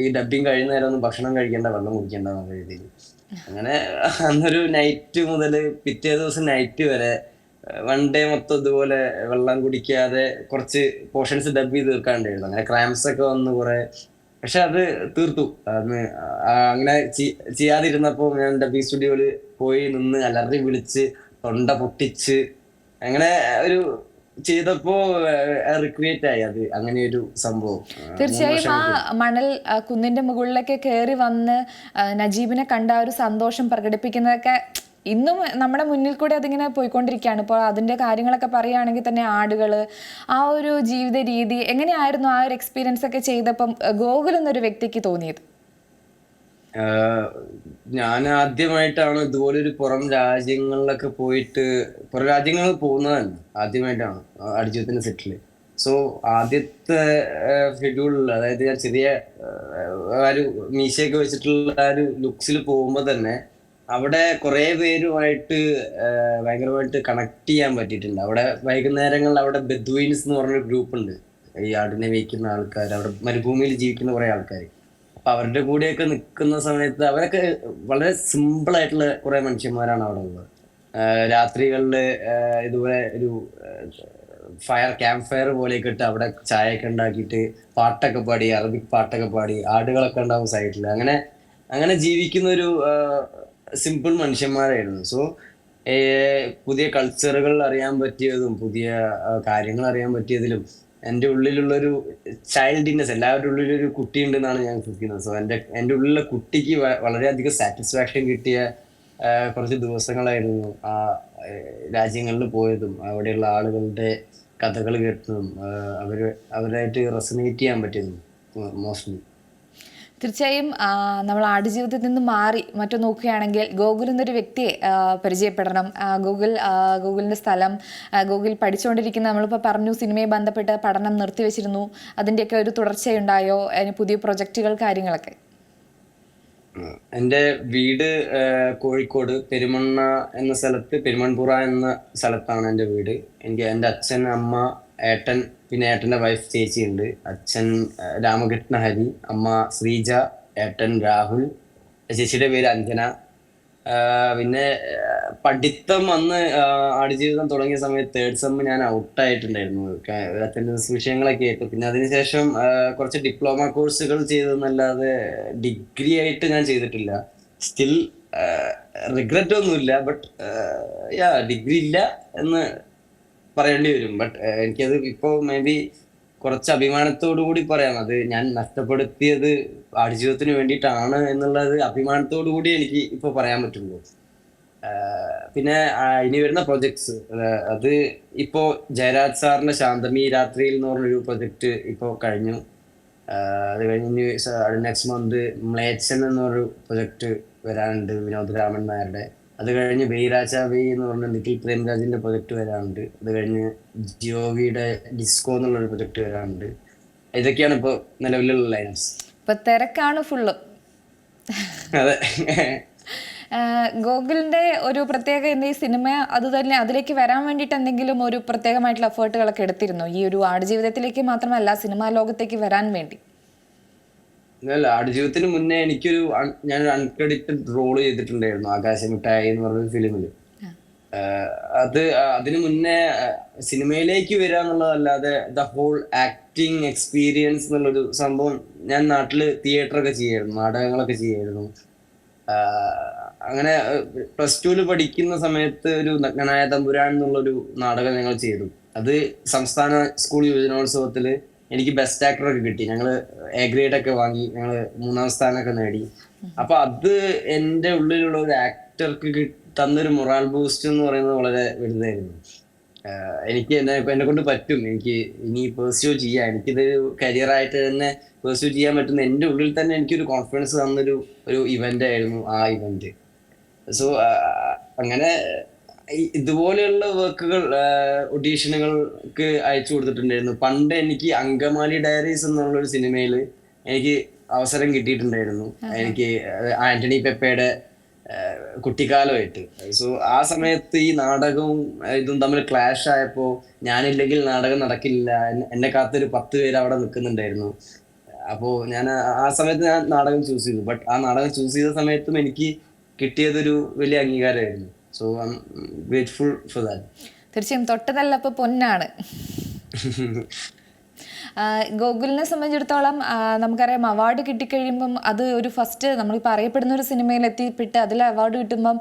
ഈ ഡബിങ് കഴിയുന്ന നേരം ഒന്നും ഭക്ഷണം കഴിക്കേണ്ട വെള്ളം കുടിക്കേണ്ട എന്നുള്ള രീതിയിൽ. അങ്ങനെ അന്നൊരു നൈറ്റ് മുതൽ പിറ്റേ ദിവസം നൈറ്റ് വരെ വൺ ഡേ മൊത്തം ഇതുപോലെ വെള്ളം കുടിക്കാതെ കുറച്ച് പോർഷൻസ് ഡബ് ചെയ്ത് തീർക്കാണ്ടായിരുന്നു. അങ്ങനെ ക്രാംസ് ഒക്കെ വന്ന് കുറെ. പക്ഷെ അത് തീർത്തു. അന്ന് അങ്ങനെ ചെയ്യാതിരുന്നപ്പോ ഞാൻ ഡബി സ്റ്റുഡിയോയിൽ പോയി നിന്ന് അലറി വിളിച്ച് തൊണ്ട പൊട്ടിച്ച് അങ്ങനെ ഒരു ചെയ്തപ്പോ റിക്രിയേറ്റ് ആയി. അത് അങ്ങനെ ഒരു സംഭവം തീർച്ചയായും ആ മണൽ കുന്നിന്റെ മുകളിലൊക്കെ കയറി വന്ന് നജീബിനെ കണ്ട ആ ഒരു സന്തോഷം പ്രകടിപ്പിക്കുന്നതൊക്കെ ഇന്നും നമ്മുടെ മുന്നിൽ കൂടെ അതിങ്ങനെ പോയിക്കൊണ്ടിരിക്കുകയാണ്. ഇപ്പോൾ അതിന്റെ കാര്യങ്ങളൊക്കെ പറയുകയാണെങ്കിൽ തന്നെ ആടുകൾ ആ ഒരു ജീവിത രീതി എങ്ങനെയായിരുന്നു ആ ഒരു എക്സ്പീരിയൻസ് ഒക്കെ ചെയ്തപ്പം ഗോകുൽ എന്നൊരു വ്യക്തിക്ക് തോന്നിയത്? ഞാൻ ആദ്യമായിട്ടാണ് ഇതുപോലെ ഒരു പുറം രാജ്യങ്ങളിലൊക്കെ പോയിട്ട് പുറം രാജ്യങ്ങളിൽ പോകുന്നതല്ല ആദ്യമായിട്ടാണ് അടിജുത്തിന്റെ സെറ്റിൽ സോ ആദ്യത്തെ ഷെഡ്യൂളിൽ അതായത് ഞാൻ ചെറിയ ഒരു മീശയൊക്കെ വെച്ചിട്ടുള്ള ആ ഒരു ലുക്സിൽ പോകുമ്പോൾ തന്നെ അവിടെ കുറെ പേരുമായിട്ട് ഭയങ്കരമായിട്ട് കണക്ട് ചെയ്യാൻ പറ്റിയിട്ടുണ്ട്. അവിടെ വൈകുന്നേരങ്ങളിൽ അവിടെ ബെദ്വീൻസ് എന്ന് പറഞ്ഞൊരു ഗ്രൂപ്പ് ഉണ്ട്. ഈ ആടിനെ മേയ്ക്കുന്ന ആൾക്കാർ അവിടെ മരുഭൂമിയിൽ ജീവിക്കുന്ന കുറെ ആൾക്കാർ അപ്പൊ അവരുടെ കൂടെയൊക്കെ നിൽക്കുന്ന സമയത്ത് അവരൊക്കെ വളരെ സിമ്പിൾ ആയിട്ടുള്ള കുറെ മനുഷ്യന്മാരാണ് അവിടെ ഉള്ളത്. രാത്രികളിൽ ഇതുപോലെ ഒരു ഫയർ ക്യാമ്പ് ഫയർ പോലെയൊക്കെ ഇട്ട് അവിടെ ചായയൊക്കെ ഉണ്ടാക്കിയിട്ട് പാട്ടൊക്കെ പാടി അറബിക് പാട്ടൊക്കെ പാടി ആടുകളൊക്കെ ഉണ്ടാവും സൈഡിൽ അങ്ങനെ അങ്ങനെ ജീവിക്കുന്ന ഒരു സിമ്പിൾ മനുഷ്യന്മാരായിരുന്നു. സോ പുതിയ കൾച്ചറുകൾ അറിയാൻ പറ്റിയതും പുതിയ കാര്യങ്ങൾ അറിയാൻ പറ്റിയതിലും എന്റെ ഉള്ളിലുള്ളൊരു ചൈൽഡിനെസ് എല്ലാവരുടെ ഉള്ളിലൊരു കുട്ടി ഉണ്ടെന്നാണ് ഞാൻ ചിന്തിക്കുന്നത് സോ എന്റെ എന്റെ ഉള്ളിലെ കുട്ടിക്ക് വളരെയധികം സാറ്റിസ്ഫാക്ഷൻ കിട്ടിയ കുറച്ച് ദിവസങ്ങളായിരുന്നു ആ രാജ്യങ്ങളിൽ പോയതും അവിടെയുള്ള ആളുകളുടെ കഥകൾ കേട്ടതും അവർ അവർ അവരായിട്ട് റെസനേറ്റ് ചെയ്യാൻ പറ്റിയതും മോസ്റ്റ്ലി തീർച്ചയായും നമ്മൾ ആടുജീവിതത്തിൽ നിന്ന് മാറി മറ്റു നോക്കുകയാണെങ്കിൽ ഗൂഗിൾ എന്നൊരു വ്യക്തിയെ പരിചയപ്പെടണം. ഗൂഗിൾ ഗൂഗിളിന്റെ സ്ഥലം ഗൂഗിൾ പഠിച്ചുകൊണ്ടിരിക്കുന്ന നമ്മളിപ്പോൾ പറഞ്ഞു സിനിമയെ ബന്ധപ്പെട്ട് പഠനം നിർത്തിവെച്ചിരുന്നു. അതിന്റെയൊക്കെ ഒരു തുടർച്ചയുണ്ടായോ? അതിന് പുതിയ പ്രൊജക്റ്റുകൾ കാര്യങ്ങളൊക്കെ? എന്റെ വീട് കോഴിക്കോട് പെരുമണ്ണ എന്ന സ്ഥലത്ത് പെരുമൺപുറ എന്ന സ്ഥലത്താണ് എന്റെ വീട്. എനിക്ക് എന്റെ അച്ഛൻ അമ്മ ഏട്ടൻ പിന്നെ ഏട്ടന്റെ വൈഫ് ചേച്ചിയുണ്ട്. അച്ഛൻ രാമകൃഷ്ണ ഹരി അമ്മ ശ്രീജ ഏട്ടൻ രാഹുൽ ചേച്ചിയുടെ പേര് അഞ്ജന. പിന്നെ പഠിത്തം അന്ന് ആടുജീവിതം തുടങ്ങിയ സമയത്ത് തേർഡ് സെം ഞാൻ ഔട്ടായിട്ടുണ്ടായിരുന്നു അറ്റൻഡൻസ് വിഷയങ്ങളൊക്കെ ആയിട്ട് പിന്നെ അതിനുശേഷം കുറച്ച് ഡിപ്ലോമ കോഴ്സുകൾ ചെയ്തതെന്നല്ലാതെ ഡിഗ്രി ആയിട്ട് ഞാൻ ചെയ്തിട്ടില്ല. സ്റ്റിൽ റിഗ്രറ്റ് ഒന്നുമില്ല. ബട്ട് യാ ഡിഗ്രി ഇല്ല എന്ന് പറയേണ്ടി വരും. ബട്ട് എനിക്കത് ഇപ്പോൾ മേ ബി കുറച്ച് അഭിമാനത്തോടു കൂടി പറയാം. അത് ഞാൻ നഷ്ടപ്പെടുത്തിയത് ആടുജീവിതത്തിന് വേണ്ടിയിട്ടാണ് എന്നുള്ളത് അഭിമാനത്തോടു കൂടി എനിക്ക് ഇപ്പോൾ പറയാൻ പറ്റുള്ളൂ. പിന്നെ ഇനി വരുന്ന പ്രൊജക്ട്സ് അത് ഇപ്പോൾ ജയരാജ് സാറിന്റെ ശാന്തമി രാത്രിയിൽ എന്ന് പറഞ്ഞൊരു പ്രൊജക്ട് ഇപ്പോൾ കഴിഞ്ഞു. അത് കഴിഞ്ഞ് നെക്സ്റ്റ് മന്ത് മ്ലേച്ചൻ എന്നൊരു പ്രൊജക്ട് വരാനുണ്ട് വിനോദ് രാമൻ നായരുടെ. അത് കഴിഞ്ഞ് വെയ്രാജ വെയ് എന്ന് പറഞ്ഞ നിഖിൽ പ്രേംരാജിന്റെ പ്രൊജക്ട് വരാനുണ്ട്. അത് കഴിഞ്ഞ് ജിയോവിയുടെ ഡിസ്കോ എന്നുള്ളൊരു പ്രൊജക്ട് വരാനുണ്ട്. ഇതൊക്കെയാണ് ഇപ്പോൾ നിലവിലുള്ള ലൈനപ്സ് ഇപ്പൊ തിരക്കാണ് ഫുള്ള് അതെ. ഗോകുലിന്റെ ഒരു പ്രത്യേക എന്ത് ഈ സിനിമ അത് തന്നെ അതിലേക്ക് വരാൻ വേണ്ടിട്ട് എന്തെങ്കിലും ഒരു പ്രത്യേകമായിട്ടുള്ള എഫേർട്ടുകളൊക്കെ എടുത്തിരുന്നു? ഈ ഒരു ആടുജീവിതത്തിലേക്ക് മാത്രമല്ല സിനിമാ ലോകത്തേക്ക് വരാൻ വേണ്ടി. അല്ല ആടുജീവിതത്തിന് മുന്നേ എനിക്കൊരു ഞാൻ ഞാനൊരു അൺക്രെഡിറ്റഡ് റോൾ ചെയ്തിട്ടുണ്ടായിരുന്നു ആകാശമിഠായി എന്ന് പറഞ്ഞ ഫിലിമിൽ അത് അതിനു മുന്നേ സിനിമയിലേക്ക് വരിക എന്നുള്ളതല്ലാതെ ദ ഹോൾ ആക്ടിങ് എക്സ്പീരിയൻസ് എന്നുള്ളൊരു സംഭവം ഞാൻ നാട്ടിൽ തിയേറ്ററൊക്കെ ചെയ്യായിരുന്നു നാടകങ്ങളൊക്കെ ചെയ്യായിരുന്നു അങ്ങനെ പ്ലസ് ടുവിൽ പഠിക്കുന്ന സമയത്ത് ഒരു നഗ്നായ തമ്പുരാൻ എന്നുള്ളൊരു നാടകം ഞങ്ങൾ ചെയ്തു. അത് സംസ്ഥാന സ്കൂൾ യുവജനോത്സവത്തിൽ എനിക്ക് ബെസ്റ്റ് ആക്ടർ ഒക്കെ കിട്ടി. ഞങ്ങൾ എ ഗ്രേഡ് ഒക്കെ വാങ്ങി. ഞങ്ങൾ മൂന്നാം സ്ഥാനമൊക്കെ നേടി. അപ്പൊ അത് എന്റെ ഉള്ളിലുള്ള ഒരു ആക്ടർക്ക് തന്നൊരു മൊറാൽ ബൂസ്റ്റ് എന്ന് പറയുന്നത് വളരെ വലുതായിരുന്നു. എനിക്ക് എന്നെ എന്നെ കൊണ്ട് പറ്റും. എനിക്ക് ഇനി പെർസ്യൂ ചെയ്യാം എനിക്കിത് കരിയർ ആയിട്ട് തന്നെ പെർസ്യൂ ചെയ്യാൻ പറ്റുന്ന എന്റെ ഉള്ളിൽ തന്നെ എനിക്കൊരു കോൺഫിഡൻസ് തന്നൊരു ഒരു ഇവന്റ് ആയിരുന്നു ആ ഇവന്റ് സോ അങ്ങനെ ഇതുപോലെയുള്ള വർക്കുകൾ ഒഡീഷനുകൾക്ക് അയച്ചു കൊടുത്തിട്ടുണ്ടായിരുന്നു. പണ്ട് എനിക്ക് അങ്കമാലി ഡയറീസ് എന്നുള്ള ഒരു സിനിമയിൽ എനിക്ക് അവസരം കിട്ടിയിട്ടുണ്ടായിരുന്നു. എനിക്ക് ആന്റണി പെപ്പയുടെ കുട്ടിക്കാലമായിട്ട്. സോ ആ സമയത്ത് ഈ നാടകവും ഇതും തമ്മിൽ ക്ലാഷ് ആയപ്പോ ഞാനില്ലെങ്കിൽ നാടകം നടക്കില്ല. എന്നെ- കാത്തൊരു പത്ത് പേര് അവിടെ നിൽക്കുന്നുണ്ടായിരുന്നു. അപ്പോൾ ഞാൻ ആ സമയത്ത് ഞാൻ നാടകം ചൂസ് ചെയ്തു. ബട്ട് ആ നാടകം ചൂസ് ചെയ്ത സമയത്തും എനിക്ക് കിട്ടിയതൊരു വലിയ അംഗീകാരമായിരുന്നു. So I'm grateful for that തീർച്ചയായും തൊട്ടതല്ലപ്പോൾ പൊന്നാണ്. ഗോകുലിനെ സംബന്ധിച്ചിടത്തോളം നമുക്കറിയാം അവാർഡ് കിട്ടിക്കഴിയുമ്പം അത് ഒരു ഫസ്റ്റ് നമ്മളിപ്പോൾ അറിയപ്പെടുന്ന ഒരു സിനിമയിൽ എത്തിപ്പെട്ട് അതിൽ അവാർഡ് കിട്ടുമ്പം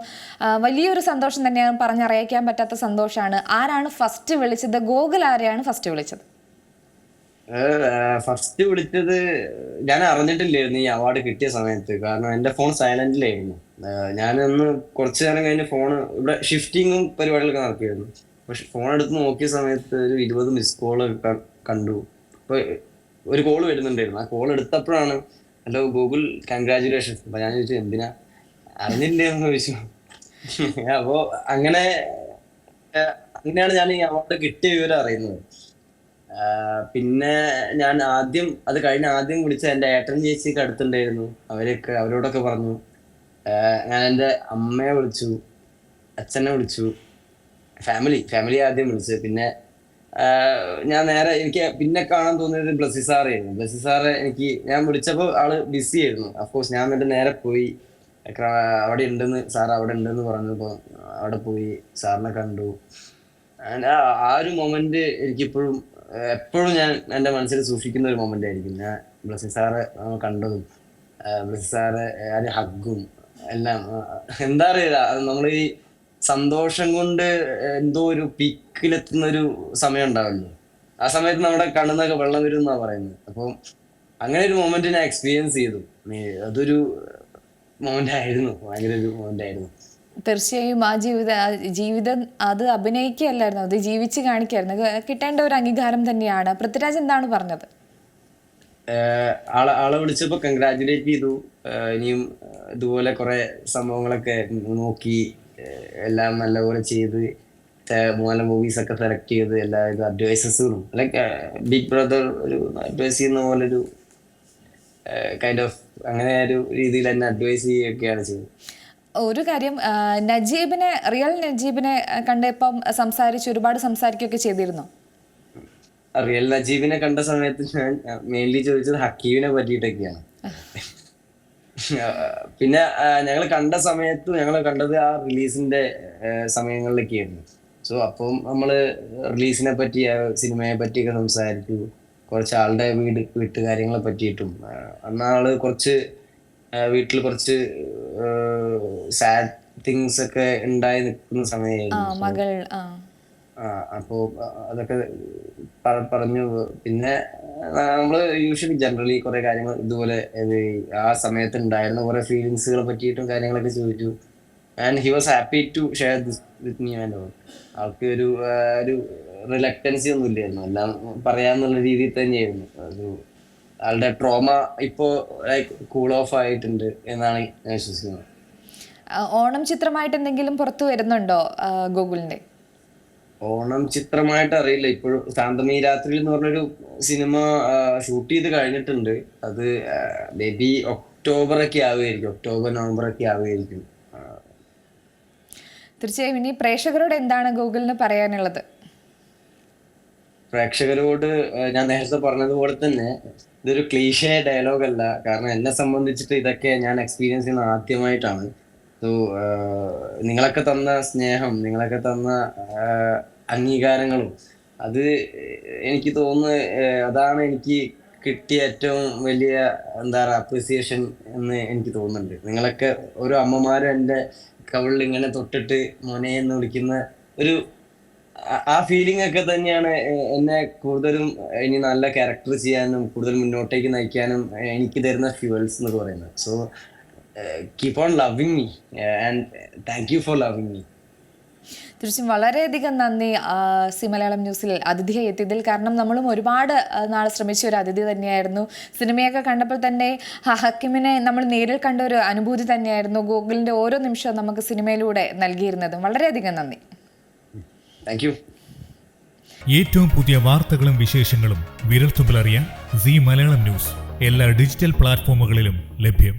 വലിയൊരു സന്തോഷം തന്നെയാണ് പറഞ്ഞറിയിക്കാൻ പറ്റാത്ത സന്തോഷമാണ് ആരാണ് ഫസ്റ്റ് വിളിച്ചത്? ഗോകുൽ ആരെയാണ് ഫസ്റ്റ് വിളിച്ചത്? ഫസ്റ്റ് വിളിച്ചത് ഞാൻ അറിഞ്ഞിട്ടില്ലായിരുന്നു ഈ അവാർഡ് കിട്ടിയ സമയത്ത്. കാരണം എന്റെ ഫോൺ സൈലന്റിലായിരുന്നു ഞാനന്ന് കുറച്ച് നേരം കഴിഞ്ഞ് ഫോൺ ഇവിടെ ഷിഫ്റ്റിങ്ങും പരിപാടികളൊക്കെ നടക്കുകയായിരുന്നു പക്ഷെ ഫോൺ എടുത്ത് നോക്കിയ സമയത്ത് ഒരു ഇരുപത് മിസ് കോൾ കണ്ടു. അപ്പൊ ഒരു കോൾ വരുന്നുണ്ടായിരുന്നു. ആ കോൾ എടുത്തപ്പോഴാണ് ഹലോ ഗൂഗിൾ കൺഗ്രാചുലേഷൻ അപ്പൊ ഞാൻ ചോദിച്ചു എന്തിനാ? അറിഞ്ഞില്ലേ? എന്ന് ചോദിച്ചു. അപ്പോ അങ്ങനെ അങ്ങനെയാണ് ഞാൻ ഈ അവാർഡ് കിട്ടിയ വിവരം അറിയുന്നത്. പിന്നെ ഞാൻ ആദ്യം അത് കഴിഞ്ഞ ആദ്യം വിളിച്ച എന്റെ ഏട്ടൻ ചേച്ചിക്ക് അടുത്തുണ്ടായിരുന്നു. അവരൊക്കെ അവരോടൊക്കെ പറഞ്ഞു. ഞാൻ എന്റെ അമ്മയെ വിളിച്ചു അച്ഛനെ വിളിച്ചു ഫാമിലി ഫാമിലി ആദ്യം വിളിച്ചു. പിന്നെ ഞാൻ നേരെ എനിക്ക് പിന്നെ കാണാൻ തോന്നിയത് ബ്ലസ്സി സാറായിരുന്നു. ബ്ലസ്സി സാറ് എനിക്ക് ഞാൻ വിളിച്ചപ്പോൾ ആൾ ബിസി ആയിരുന്നു. അഫ്കോഴ്സ് ഞാൻ എന്നിട്ട് നേരെ പോയി. അവിടെ ഉണ്ടെന്ന് സാർ അവിടെ ഉണ്ടെന്ന് പറഞ്ഞപ്പോൾ അവിടെ പോയി സാറിനെ കണ്ടു. ആ ഒരു മൊമെന്റ് എനിക്കിപ്പോഴും എപ്പോഴും ഞാൻ എന്റെ മനസ്സിൽ സൂക്ഷിക്കുന്ന ഒരു മൊമെന്റ് ആയിരിക്കും. ഞാൻ ബ്ലസ്സി സാറ് കണ്ടതും ബ്ലസ്സി സാറ് ഹഗും എല്ലാം എന്താ അറിയില്ല. നമ്മൾ ഈ സന്തോഷം കൊണ്ട് എന്തോ ഒരു പീക്കിലെത്തുന്ന ഒരു സമയം ഉണ്ടാവല്ലോ. ആ സമയത്ത് നമ്മുടെ കണ്ണുന്നൊക്കെ വെള്ളം വരും എന്നാ പറയുന്നത്. അപ്പം അങ്ങനെ ഒരു മൊമെന്റ് ഞാൻ എക്സ്പീരിയൻസ് ചെയ്തു. അതൊരു മൊമെന്റ് ആയിരുന്നു. ഭയങ്കര ഒരു മൊമെന്റ് ആയിരുന്നു. തീർച്ചയായും ആ ജീവിത ജീവിതം അത് അഭിനയിക്കുകയല്ലായിരുന്നു. അത് ജീവിച്ച് കാണിക്കായിരുന്നു കിട്ടേണ്ട ഒരു അംഗീകാരം തന്നെയാണ്. പൃഥ്വിരാജ് എന്താണ് പറഞ്ഞത്? ആളെ ആളെ വിളിച്ചപ്പോൾ കൺഗ്രാറ്റുലേറ്റ് ചെയ്തു. ഇനിയും ഇതുപോലെ കുറെ സംഭവങ്ങളൊക്കെ നോക്കി എല്ലാം നല്ലപോലെ ചെയ്ത് മൂന്നാൽ മൂവീസ് ഒക്കെ സെലക്ട് ചെയ്ത് എല്ലാ ഇത് അഡ്വൈസസുകളും ലൈക്ക് ബിഗ് ബ്രദർ ഒരു അഡ്വൈസ് ചെയ്യുന്ന പോലെ ഒരു കൈൻഡ് ഓഫ് അങ്ങനെ ഒരു രീതിയിൽ തന്നെ അഡ്വൈസ് ചെയ്യുകയൊക്കെയാണ് ചെയ്തത്. ഒരു കാര്യം നജീബിനെ റിയൽ നജീബിനെ കണ്ടപ്പം സംസാരിച്ച് ഒരുപാട് സംസാരിക്കുകയൊക്കെ ചെയ്തിരുന്നോ? റിയൽ നജീബിനെ കണ്ട സമയത്ത് ഞാൻ മെയിൻലി ചോദിച്ചത് ഹക്കീമിനെ പറ്റിയിട്ടൊക്കെയാണ്. പിന്നെ ഞങ്ങൾ കണ്ട സമയത്ത് ഞങ്ങൾ കണ്ടത് ആ റിലീസിന്റെ സമയങ്ങളിലൊക്കെയായിരുന്നു. സോ അപ്പം നമ്മൾ റിലീസിനെ പറ്റി സിനിമയെ പറ്റിയൊക്കെ സംസാരിച്ചു. കുറച്ച് ആളുടെ വീട് വീട്ടുകാര്യങ്ങളെ പറ്റിയിട്ടും അന്നാൾ അന്ന് കുറച്ച് വീട്ടിൽ കുറച്ച് സാഡ് തിങ്സ് ഒക്കെ ഉണ്ടായി നിൽക്കുന്ന സമയമായിരുന്നു. So, മകൾ ആ ആ അപ്പോ അതൊക്കെ പറഞ്ഞു. പിന്നെ നമ്മൾ യൂഷ്വലി ജനറലി കുറെ കാര്യങ്ങൾ ഇതുപോലെ ആ സമയത്ത് ഉണ്ടായിരുന്ന കുറെ ഫീലിങ്സുകളെ പറ്റിയിട്ടും കാര്യങ്ങളൊക്കെ ചോദിച്ചു. And he was happy to share this with me and ആൾക്ക് ഒരു ഒരു റിലക്റ്റൻസി ഒന്നും ഇല്ലായിരുന്നു. എല്ലാം പറയാന്നുള്ള രീതിയിൽ തന്നെയായിരുന്നു. ഒരു ആളുടെ ട്രോമ ഇപ്പോ ലൈക്ക് കൂൾ ഓഫ് ആയിട്ടുണ്ട് എന്നാണ് ഞാൻ വിശ്വസിക്കുന്നത്. ഓണം ചിത്രമായിട്ട് എന്തെങ്കിലും പുറത്തു വരുന്നുണ്ടോ ഗൂഗിളിന്റെ ഓണം ചിത്രമായിട്ട് അറിയില്ല. ഇപ്പോഴും ശാന്തമീ രാത്രി എന്ന് പറഞ്ഞൊരു സിനിമ ഷൂട്ട് ചെയ്ത് കഴിഞ്ഞിട്ടുണ്ട്. അത് മേ ബി ഒക്ടോബർ ഒക്കെ ആവുമായിരിക്കും. ഒക്ടോബർ നവംബർ ഒക്കെ ആവുമായിരിക്കും തീർച്ചയായും. ഇനി പ്രേക്ഷകരോട് എന്താണ് ഗൂഗിളിന് പറയാനുള്ളത്? പ്രേക്ഷകരോട് ഞാൻ നേരത്തെ പറഞ്ഞതുപോലെ തന്നെ ഇതൊരു ക്ലീഷേ ഡയലോഗ് അല്ല. കാരണം എന്നെ സംബന്ധിച്ചിട്ട് ഇതൊക്കെ ഞാൻ എക്സ്പീരിയൻസ് ചെയ്യുന്ന ആദ്യമായിട്ടാണ്. സോ നിങ്ങളൊക്കെ തന്ന സ്നേഹം നിങ്ങളൊക്കെ തന്ന അംഗീകാരങ്ങളും. അത് എനിക്ക് തോന്നുന്നു അതാണ് എനിക്ക് കിട്ടിയ ഏറ്റവും വലിയ എന്താ പറയുക അപ്രിസിയേഷൻ എന്ന് എനിക്ക് തോന്നുന്നുണ്ട്. നിങ്ങളൊക്കെ ഓരോ അമ്മമാരും എന്റെ കവിളിൽ ഇങ്ങനെ തൊട്ടിട്ട് മോനെ എന്ന് വിളിക്കുന്ന ഒരു ആ- ഫീലിംഗ് ഒക്കെ തന്നെയാണ് എന്നെ കൂടുതലും ഇനി നല്ല ക്യാരക്ടർ ചെയ്യാനും കൂടുതൽ മുന്നോട്ടേക്ക് നയിക്കാനും എനിക്ക് തരുന്ന ഫ്യൂവൽസ് എന്ന് പറയുന്നത്. So keep on loving me and thank you for loving me തീർച്ചയായും വളരെയധികം നന്ദി സി മലയാളം ന്യൂസിൽ അതിഥിയായി എത്തിയതിൽ. കാരണം നമ്മളും ഒരുപാട് നാൾ ശ്രമിച്ച ഒരു അതിഥി തന്നെയായിരുന്നു. സിനിമയൊക്കെ കണ്ടപ്പോൾ തന്നെ ഹക്കിമിനെ നമ്മൾ നേരിൽ കണ്ട ഒരു അനുഭൂതി തന്നെയായിരുന്നു ഗൂഗിളിന്റെ ഓരോ നിമിഷവും നമുക്ക് സിനിമയിലൂടെ നൽകിയിരുന്നതും. വളരെയധികം നന്ദി. താങ്ക് യു ഏറ്റവും പുതിയ വാർത്തകളും വിശേഷങ്ങളും വിരൽത്തുമ്പിലറിയാൻ സി മലയാളം ന്യൂസ്. എല്ലാ ഡിജിറ്റൽ പ്ലാറ്റ്ഫോമുകളിലും ലഭ്യം.